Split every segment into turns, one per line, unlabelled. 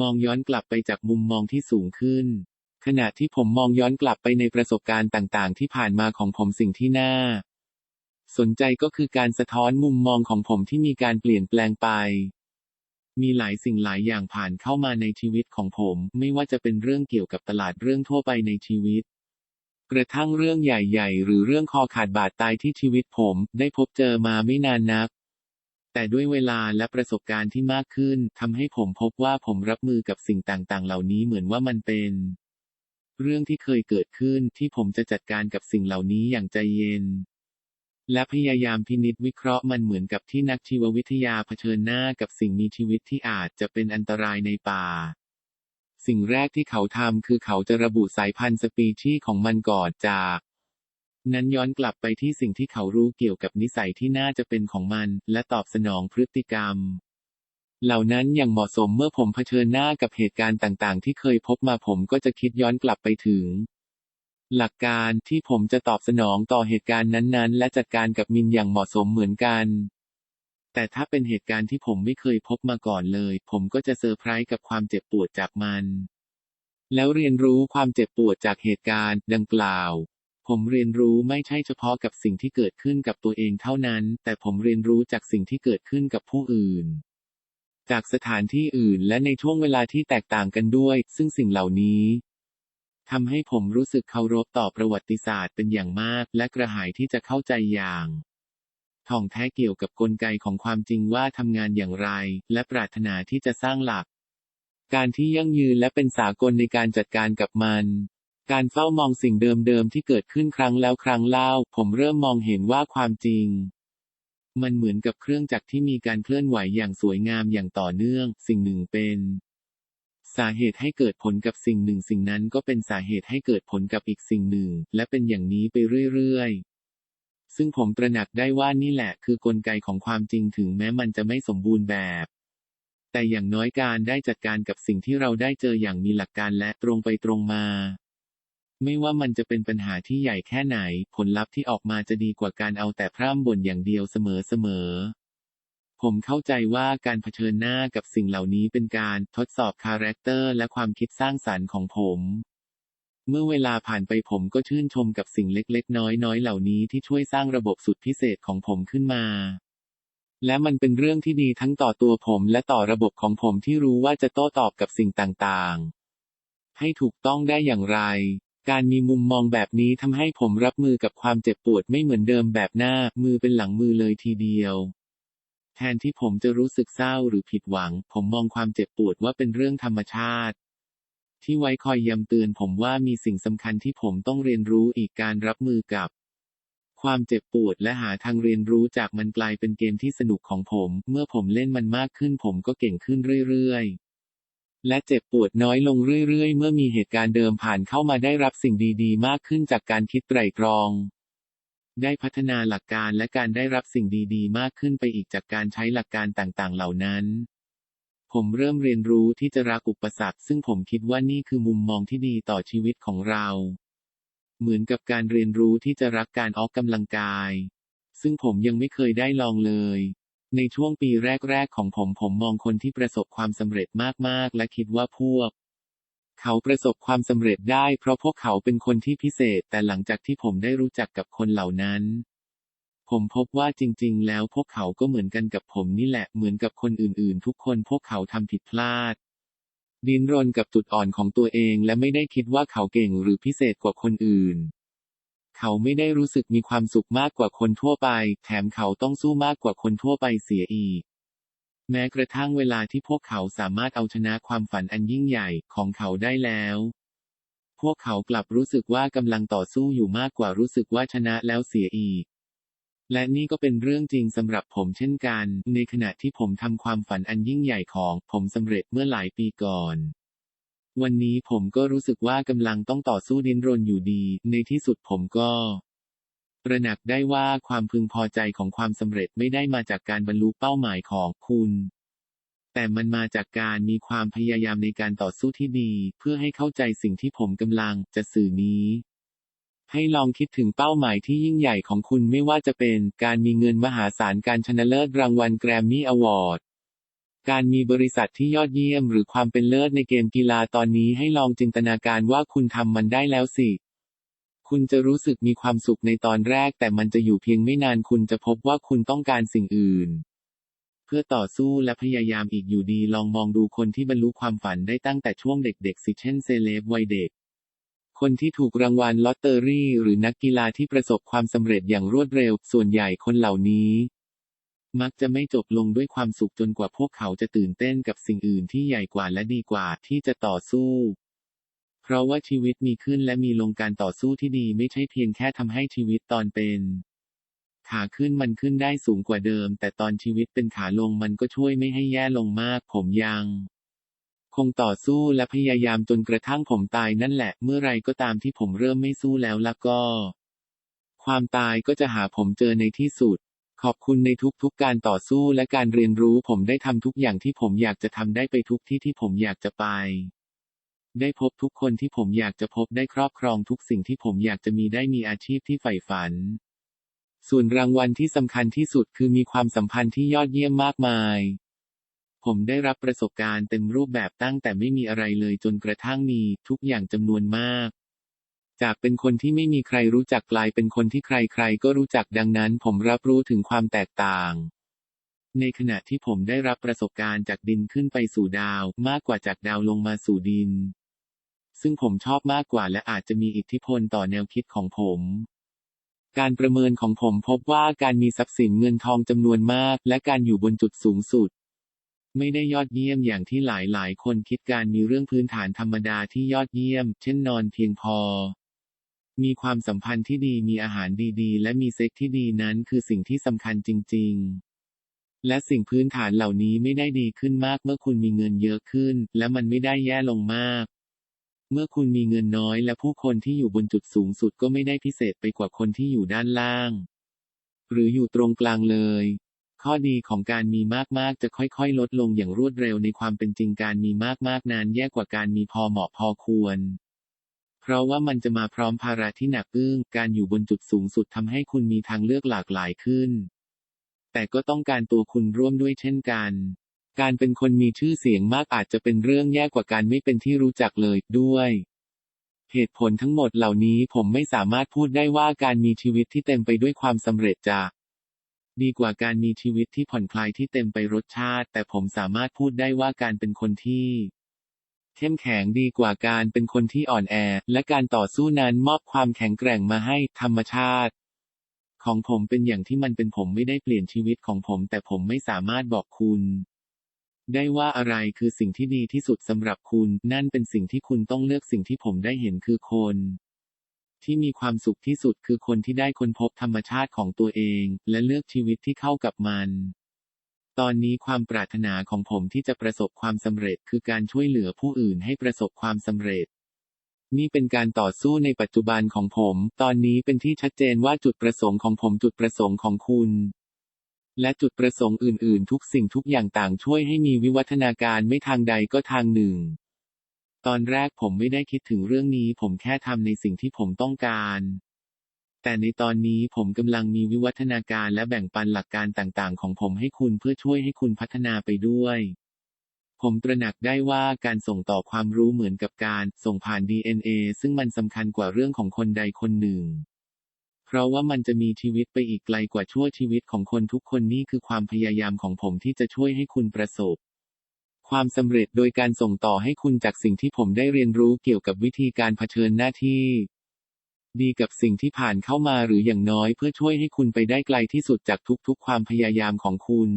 มองย้อนกลับไปจากมุมมองที่สูงขึ้น ขณะที่ผมมองย้อนกลับไปในประสบการณ์ต่างๆ ที่ผ่านมาของผมสิ่งที่น่า สนใจก็คือการสะท้อนมุมมองของผมที่มีการเปลี่ยนแปลงไป มีหลายสิ่งหลายอย่างผ่านเข้ามาในชีวิตของผม ไม่ว่าจะเป็นเรื่องเกี่ยวกับตลาดเรื่องทั่วไปในชีวิต กระทั่งเรื่องใหญ่ ๆ หรือเรื่องคอขาดบาดตายที่ชีวิตผม ได้พบเจอมาไม่นานนัก แต่ด้วยเวลาและประสบการณ์ที่มากขึ้นทำให้ผมพบว่าผมรับมือกับสิ่งต่างๆ เหล่านี้เหมือนว่ามันเป็น เรื่องที่เคยเกิดขึ้นที่ผมจะจัดการกับสิ่งเหล่านี้อย่างใจเย็น และพยายามพินิจวิเคราะห์มันเหมือนกับที่นักชีววิทยาเผชิญหน้ากับสิ่งมีชีวิตที่อาจจะเป็นอันตรายในป่า สิ่งแรกที่เขาทำคือเขาจะระบุสายพันธุ์สปีชีส์ของมันก่อนจาก นั้นย้อนกลับไปที่สิ่งที่เขารู้เกี่ยวกับนิสัยที่น่าจะเป็นของมัน และตอบสนองพฤติกรรม เหล่านั้นอย่างเหมาะสมเมื่อผมเผชิญหน้ากับเหตุการณ์ต่างๆ ที่เคยพบมาผมก็จะคิดย้อนกลับไปถึง หลักการที่ผมจะตอบสนองต่อเหตุการณ์นั้นๆ และจัดการกับมินอย่างเหมาะสมเหมือนกันแต่ถ้าเป็นเหตุการณ์ที่ผมไม่เคยพบมาก่อนเลย ผมก็จะเซอร์ไพรส์กับความเจ็บปวดจากมัน แล้วเรียนรู้ความเจ็บปวดจากเหตุการณ์ดังกล่าว ผมเรียนรู้ไม่ใช่เฉพาะกับสิ่งที่เกิดขึ้นกับตัวเองเท่านั้น แต่ผมเรียนรู้จากสิ่งที่เกิดขึ้นกับผู้อื่น จากสถานที่อื่นและในช่วงเวลาที่แตกต่างกันด้วย ซึ่งสิ่งเหล่านี้ทำให้ผมรู้สึกเคารพต่อประวัติศาสตร์เป็นอย่างมาก และกระหายที่จะเข้าใจอย่างท่องแท้เกี่ยวกับกลไกของความจริงว่าทำงานอย่างไร และปรารถนาที่จะสร้างหลัก การที่ยั่งยืนและเป็นสากลในการจัดการกับมัน การเฝ้ามองสิ่งเดิมๆที่เกิดขึ้นครั้งแล้วครั้งเล่า ผมเริ่มมองเห็นว่าความจริง มันเหมือนกับเครื่องจักรที่มีการเคลื่อนไหวอย่างสวยงามอย่างต่อเนื่อง สิ่งหนึ่งเป็น สาเหตุให้เกิดผลกับสิ่งหนึ่ง สิ่งนั้นก็เป็นสาเหตุให้เกิดผลกับอีกสิ่งหนึ่ง และเป็นอย่างนี้ไปเรื่อยๆ ซึ่งผมตระหนักได้ว่านี่แหละคือกลไกของความจริงถึงแม้มันจะไม่สมบูรณ์แบบแต่อย่างน้อยการได้จัดการกับสิ่งที่เราได้เจออย่างมีหลักการและตรงไปตรงมา ไม่ว่ามันจะเป็นปัญหาที่ใหญ่แค่ไหน ผลลัพธ์ที่ออกมาจะดีกว่าการเอาแต่พร่ำบ่นอย่างเดียวเสมอๆ ผมเข้าใจว่าการเผชิญหน้ากับสิ่งเหล่านี้เป็นการทดสอบคาแรคเตอร์และความคิดสร้างสรรค์ของผม เมื่อเวลาผ่านไปผมก็ชื่นชมกับสิ่งเล็กๆ น้อยๆ เหล่านี้ที่ช่วยสร้างระบบสุดพิเศษของผมขึ้นมาและมันเป็นเรื่องที่ดีทั้งต่อตัวผมและต่อระบบของผมที่รู้ว่าจะโต้ตอบกับสิ่งต่างๆ ให้ถูกต้องได้อย่างไร การมีมุมมองแบบนี้ทำให้ผมรับมือกับความเจ็บปวดไม่เหมือนเดิมแบบหน้า มือเป็นหลังมือเลยทีเดียว แทนที่ผมจะรู้สึกเศร้าหรือผิดหวัง ผมมองความเจ็บปวดว่าเป็นเรื่องธรรมชาติ ที่ไว้คอยย้ำเตือนผมว่ามีสิ่งสำคัญที่ผมต้องเรียนรู้อีกการรับมือกับ ความเจ็บปวดและหาทางเรียนรู้จากมันกลายเป็นเกมที่สนุกของผม เมื่อผมเล่นมันมากขึ้นผมก็เก่งขึ้นเรื่อยๆ และเจ็บปวดน้อยลงเรื่อยๆ เมื่อมีเหตุการณ์เดิมผ่านเข้ามาได้รับสิ่งดีๆ มากขึ้นจากการคิดไตร่ตรอง ได้พัฒนาหลักการและการได้รับสิ่งดีๆ มากขึ้นไปอีกจากการใช้หลักการต่างๆ เหล่านั้น ผมเริ่มเรียนรู้ที่จะรักอุปสรรค ซึ่งผมคิดว่านี่คือมุมมองที่ดีต่อชีวิตของเรา เหมือนกับการเรียนรู้ที่จะรักการออกกำลังกาย ซึ่งผมยังไม่เคยได้ลองเลย ในช่วงปีแรก ๆ ของผมผมมองคนที่ประสบความสำเร็จมาก ๆ และคิดว่าพวก เขาประสบความสำเร็จได้ เพราะพวกเขาเป็นคนที่พิเศษ แต่หลังจากที่ผมได้รู้จักกับคนเหล่านั้น ผมพบว่าจริง ๆ แล้วพวกเขาก็เหมือนกันกับผมนี่แหละเหมือนกับคนอื่น ๆ ทุกคนพวกเขาทำผิดพลาด ดิ้นรนกับจุดอ่อนของตัวเอง และไม่ได้คิดว่าเขาเก่งหรือพิเศษกว่าคนอื่น เขาไม่ได้รู้สึกมีความสุขมากกว่าคนทั่วไป แถมเขาต้องสู้มากกว่าคนทั่วไปเสียอีก แม้กระทั่งเวลาที่พวกเขาสามารถเอาชนะความฝันอันยิ่งใหญ่ของเขาได้แล้ว พวกเขากลับรู้สึกว่ากำลังต่อสู้อยู่มากกว่ารู้สึกว่าชนะแล้วเสียอีกและนี่ก็เป็นเรื่องจริงสำหรับผมเช่นกัน ในขณะที่ผมทำความฝันอันยิ่งใหญ่ของผมสำเร็จเมื่อหลายปีก่อน วันนี้ผมก็รู้สึกว่ากำลังต้องต่อสู้ดิ้นรนอยู่ดี ในที่สุดผมก็ตระหนักได้ว่าความพึงพอใจของความสำเร็จไม่ได้มาจากการบรรลุเป้าหมายของคุณ แต่มันมาจากการมีความพยายามในการต่อสู้ที่ดี เพื่อให้เข้าใจสิ่งที่ผมกำลังจะสื่อนี้ ให้ลองคิดถึงเป้าหมายที่ยิ่งใหญ่ของคุณไม่ว่าจะเป็น การมีเงินมหาศาลการชนะเลิศรางวัลแกรมมี่อวอร์ด การมีบริษัทที่ยอดเยี่ยมหรือความเป็นเลิศในเกมกีฬาตอนนี้ให้ลองจินตนาการว่าคุณทำมันได้แล้วสิ คุณจะรู้สึกมีความสุขในตอนแรกแต่มันจะอยู่เพียงไม่นานคุณจะพบว่าคุณต้องการสิ่งอื่น เพื่อต่อสู้และพยายามอีกอยู่ดีลองมองดูคนที่บรรลุความฝันได้ตั้งแต่ช่วงเด็กๆสิเช่นเซเลบวัยเด็กคนที่ถูกรางวัลลอตเตอรี่ หรือนักกีฬาที่ประสบความสำเร็จอย่างรวดเร็ว ส่วนใหญ่คนเหล่านี้ มักจะไม่จบลงด้วยความสุขจนกว่าพวกเขาจะตื่นเต้นกับสิ่งอื่นที่ใหญ่กว่าและดีกว่าที่จะต่อสู้ เพราะว่าชีวิตมีขึ้นและมีลงการต่อสู้ที่ดีไม่ใช่เพียงแค่ทำให้ชีวิตตอนเป็นขาขึ้นมันขึ้นได้สูงกว่าเดิม แต่ตอนชีวิตเป็นขาลงมันก็ช่วยไม่ให้แย่ลงมาก ผมยัง คงต่อสู้และพยายามจนกระทั่งผมตายนั่นแหละ เมื่อไรก็ตามที่ผมเริ่มไม่สู้แล้วแล้วก็ ความตายก็จะหาผมเจอในที่สุด ขอบคุณในทุกๆการต่อสู้และการเรียนรู้ผมได้ทำทุกอย่างที่ผมอยากจะทำได้ไปทุกที่ที่ผมอยากจะไป ได้พบทุกคนที่ผมอยากจะพบได้ครอบครองทุกสิ่งที่ผมอยากจะมีได้มีอาชีพที่ใฝ่ฝัน ส่วนรางวัลที่สำคัญที่สุดคือมีความสัมพันธ์ที่ยอดเยี่ยมมากมาย ผมได้รับประสบการณ์เต็มรูปแบบตั้งแต่ไม่มีอะไรเลยจนกระทั่งมีทุกอย่างจำนวนมาก จากเป็นคนที่ไม่มีใครรู้จักกลายเป็นคนที่ใครๆก็รู้จักดังนั้น ผมรับรู้ถึงความแตกต่าง ในขณะที่ผมได้รับประสบการณ์จากดินขึ้นไปสู่ดาว มากกว่าจากดาวลงมาสู่ดิน ซึ่งผมชอบมากกว่าและอาจจะมีอิทธิพลต่อแนวคิดของผมการประเมินของผมพบว่าการมีทรัพย์สินเงินทองจำนวนมาก และการอยู่บนจุดสูงสุด ไม่ได้ยอดเยี่ยมอย่างที่หลายๆคนคิดการมีเรื่องพื้นฐานธรรมดาที่ยอดเยี่ยม เช่นนอนเพียงพอ มีความสัมพันธ์ที่ดีมีอาหารดีๆ และมีเซ็กที่ดีนั้นคือสิ่งที่สำคัญจริง ๆ และสิ่งพื้นฐานเหล่านี้ไม่ได้ดีขึ้นมากเมื่อคุณมีเงินเยอะขึ้น และมันไม่ได้แย่ลงมาก เมื่อคุณมีเงินน้อยและผู้คนที่อยู่บนจุดสูงสุดก็ไม่ได้พิเศษไปกว่าคนที่อยู่ด้านล่าง หรืออยู่ตรงกลางเลย ข้อดีของการมีมากๆ จะค่อยๆ ลดลงอย่างรวดเร็วในความเป็นจริงการมีมากๆนั้นแย่กว่าการมีพอเหมาะพอควร ราะว่ามันจะมาพร้อมภาระที่หนักอึ้ง การอยู่บนจุดสูงสุดทำให้คุณมีทางเลือกหลากหลายขึ้น แต่ก็ต้องการตัวคุณร่วมด้วยเช่นกัน การเป็นคนมีชื่อเสียงมากอาจจะเป็นเรื่องแย่กว่าการไม่เป็นที่รู้จักเลยด้วย เหตุผลทั้งหมดเหล่านี้ผมไม่สามารถพูดได้ว่าการมีชีวิตที่เต็มไปด้วยความสำเร็จจะดีกว่าการมีชีวิตที่ผ่อนคลายที่เต็มไปรสชาติ แต่ผมสามารถพูดได้ว่าการเป็นคนที่ เข้มแข็งดีกว่าการเป็นคนที่อ่อนแอ และการต่อสู้นั้นมอบความแข็งแกร่งมาให้ธรรมชาติ ของผมเป็นอย่างที่มันเป็นผมไม่ได้เปลี่ยนชีวิตของผม แต่ผมไม่สามารถบอกคุณ ได้ว่าอะไรคือสิ่งที่ดีที่สุดสำหรับคุณ นั่นเป็นสิ่งที่คุณต้องเลือกสิ่งที่ผมได้เห็นคือคน ที่มีความสุขที่สุดคือคนที่ได้ค้นพบธรรมชาติของตัวเอง และเลือกชีวิตที่เข้ากับมัน ตอนนี้ความปรารถนาของผมที่จะประสบความสำเร็จคือการช่วยเหลือผู้อื่นให้ประสบความสำเร็จ นี่เป็นการต่อสู้ในปัจจุบันของผม ตอนนี้เป็นที่ชัดเจนว่าจุดประสงค์ของผมจุดประสงค์ของคุณ และจุดประสงค์อื่น ๆ ทุกสิ่งทุกอย่างต่างช่วยให้มีวิวัฒนาการไม่ทางใดก็ทางหนึ่ง ตอนแรกผมไม่ได้คิดถึงเรื่องนี้ ผมแค่ทำในสิ่งที่ผมต้องการ แต่ในตอนนี้ผมกำลังมีวิวัฒนาการและแบ่งปันหลักการต่างๆ ของผมให้คุณเพื่อช่วยให้คุณพัฒนาไปด้วย ผมตระหนักได้ว่าการส่งต่อความรู้เหมือนกับการส่งผ่าน DNA ซึ่งมันสำคัญกว่าเรื่องของคนใดคนหนึ่ง เพราะว่ามันจะมีชีวิตไปอีกไกลกว่าชั่วชีวิตของคนทุกคนนี่คือความพยายามของผมที่จะช่วยให้คุณประสบความสำเร็จโดยการส่งต่อให้คุณจากสิ่งที่ผมได้เรียนรู้เกี่ยวกับวิธีการเผชิญหน้าที่ ดีกับสิ่งที่ผ่านเข้ามาหรืออย่างน้อยเพื่อช่วยให้คุณไปได้ไกลที่สุดจากทุกๆ ความพยายามของคุณ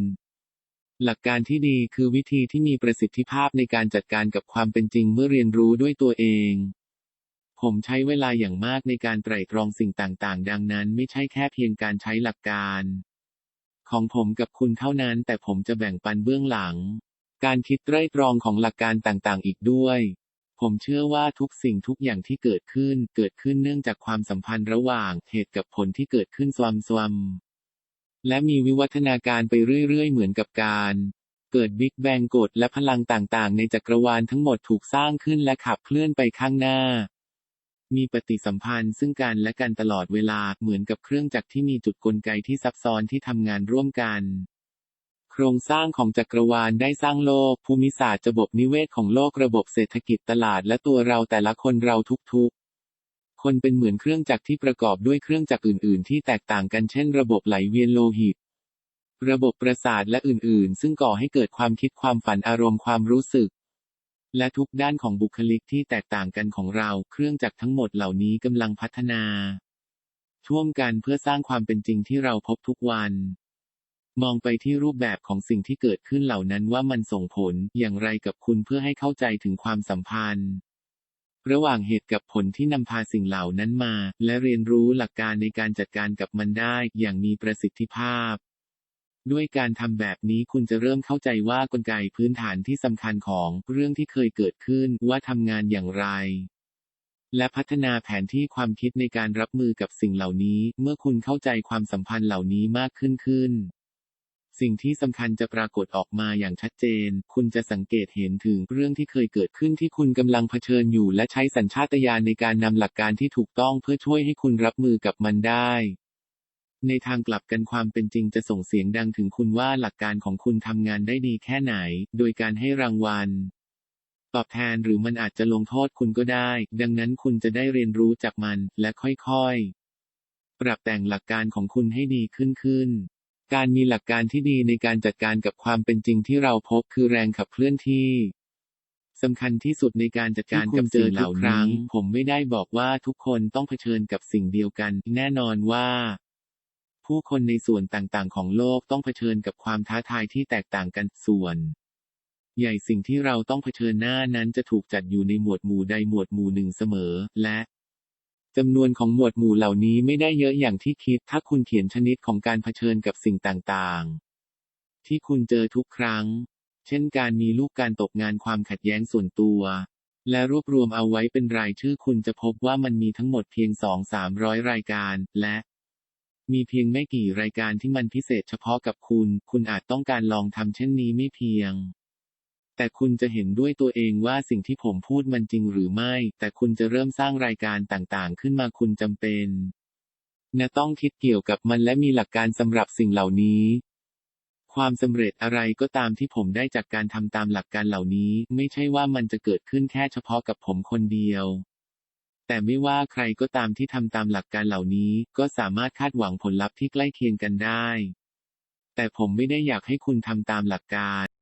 หลักการที่ดีคือวิธีที่มีประสิทธิภาพในการจัดการกับความเป็นจริงเมื่อเรียนรู้ด้วยตัวเอง ผมใช้เวลาอย่างมากในการไตร่ตรองสิ่งต่างๆ ดังนั้น ไม่ใช่แค่เพียงการใช้หลักการ ของผมกับคุณเท่านั้น แต่ผมจะแบ่งปันเบื้องหลัง การคิดไตร่ตรองของหลักการต่างๆ อีกด้วย ผมเชื่อว่าทุกสิ่งทุกอย่างที่เกิดขึ้น เกิดขึ้นเนื่องจากความสัมพันธ์ระหว่างเหตุกับผลที่เกิดขึ้นสวมสวมและมีวิวัฒนาการไปเรื่อยๆ เหมือนกับการ เกิดบิ๊กแบงกฎและพลังต่างๆ ในจักรวาลทั้งหมดถูกสร้างขึ้นและขับเคลื่อนไปข้างหน้า มีปฏิสัมพันธ์ซึ่งกันและกันตลอดเวลาเหมือนกับเครื่องจักรที่มีจุดกลไกที่ซับซ้อนที่ทำงานร่วมกัน โครงสร้างของจักรวาลได้สร้างโลก ภูมิศาสตร์ระบบนิเวศของโลกระบบเศรษฐกิจตลาดและตัวเราแต่ละคนเราทุกๆ คนเป็นเหมือนเครื่องจักรที่ประกอบด้วยเครื่องจักรอื่น ๆ ที่แตกต่างกันเช่น ระบบไหลเวียนโลหิต ระบบประสาทและอื่น ๆ ซึ่งก่อให้เกิดความคิดความฝันอารมณ์ความรู้สึก และทุกด้านของบุคลิกที่แตกต่างกันของเรา เครื่องจักรทั้งหมดเหล่านี้กำลังพัฒนาร่วมกันเพื่อสร้างความเป็นจริงที่เราพบทุกวัน มองไปที่รูปแบบของสิ่งที่เกิดขึ้นเหล่านั้นว่ามันส่งผลอย่างไรกับคุณเพื่อให้เข้าใจถึงความสัมพันธ์ ระหว่างเหตุกับผลที่นำพาสิ่งเหล่านั้นมา และเรียนรู้หลักการในการจัดการกับมันได้อย่างมีประสิทธิภาพ ด้วยการทำแบบนี้คุณจะเริ่มเข้าใจว่ากลไกพื้นฐานที่สำคัญของเรื่องที่เคยเกิดขึ้นว่าทำงานอย่างไรและพัฒนาแผนที่ความคิดในการรับมือกับสิ่งเหล่านี้ เมื่อคุณเข้าใจความสัมพันธ์เหล่านี้มากขึ้นขึ้น สิ่งที่สำคัญจะปรากฏออกมาอย่างชัดเจน คุณจะสังเกตเห็นถึงเรื่องที่เคยเกิดขึ้นที่คุณกำลังเผชิญอยู่และใช้สัญชาตญาณในการนำหลักการที่ถูกต้องเพื่อช่วยให้คุณรับมือกับมันได้ในทางกลับกันความเป็นจริงจะส่งเสียงดังถึงคุณว่าหลักการของคุณทำงานได้ดีแค่ไหน โดยการให้รางวัล ตอบแทนหรือมันอาจจะลงโทษคุณก็ได้ ดังนั้นคุณจะได้เรียนรู้จากมันและค่อยๆ ปรับแต่งหลักการของคุณให้ดีขึ้นขึ้น การมีหลักการที่ดีในการจัดการกับความเป็นจริงที่เราพบคือแรงขับเคลื่อนที่สำคัญที่สุดในการจัดการกับสิ่งเหล่านี้ ผมไม่ได้บอกว่าทุกคนต้องเผชิญกับสิ่งเดียวกัน แน่นอนว่า ผู้คนในส่วนต่างๆ ของโลกต้องเผชิญกับความท้าทายที่แตกต่างกันส่วน ใหญ่สิ่งที่เราต้องเผชิญหน้านั้นจะถูกจัดอยู่ในหมวดหมู่ใดหมวดหมู่หนึ่งเสมอ และ จำนวนของหมวดหมู่เหล่านี้ไม่ได้เยอะอย่างที่คิด ถ้าคุณเขียนชนิดของการเผชิญกับสิ่งต่างๆ ที่คุณเจอทุกครั้ง เช่นการมีลูกการตกงานความขัดแย้งส่วนตัว และรวบรวมเอาไว้เป็นรายชื่อคุณจะพบว่ามันมีทั้งหมดเพียงสองสามร้อยรายการ และ มีเพียงไม่กี่รายการที่มันพิเศษเฉพาะกับคุณ คุณอาจต้องการลองทำเช่นนี้ไม่เพียง แต่คุณจะเห็นด้วยตัวเองว่าสิ่งที่ผมพูดมันจริงหรือไม่ แต่คุณจะเริ่มสร้างรายการต่างๆ ขึ้นมาคุณจำเป็นนะต้องคิดเกี่ยวกับมันและมีหลักการสำหรับสิ่งเหล่านี้ ความสำเร็จอะไรก็ตามที่ผมได้จากการทำตามหลักการเหล่านี้ ไม่ใช่ว่ามันจะเกิดขึ้นแค่เฉพาะกับผมคนเดียว แต่ไม่ว่าใครก็ตามที่ทำตามหลักการเหล่านี้ ก็สามารถคาดหวังผลลัพธ์ที่ใกล้เคียงกันได้ แต่ผมไม่ได้อยากให้คุณทำตามหลักการ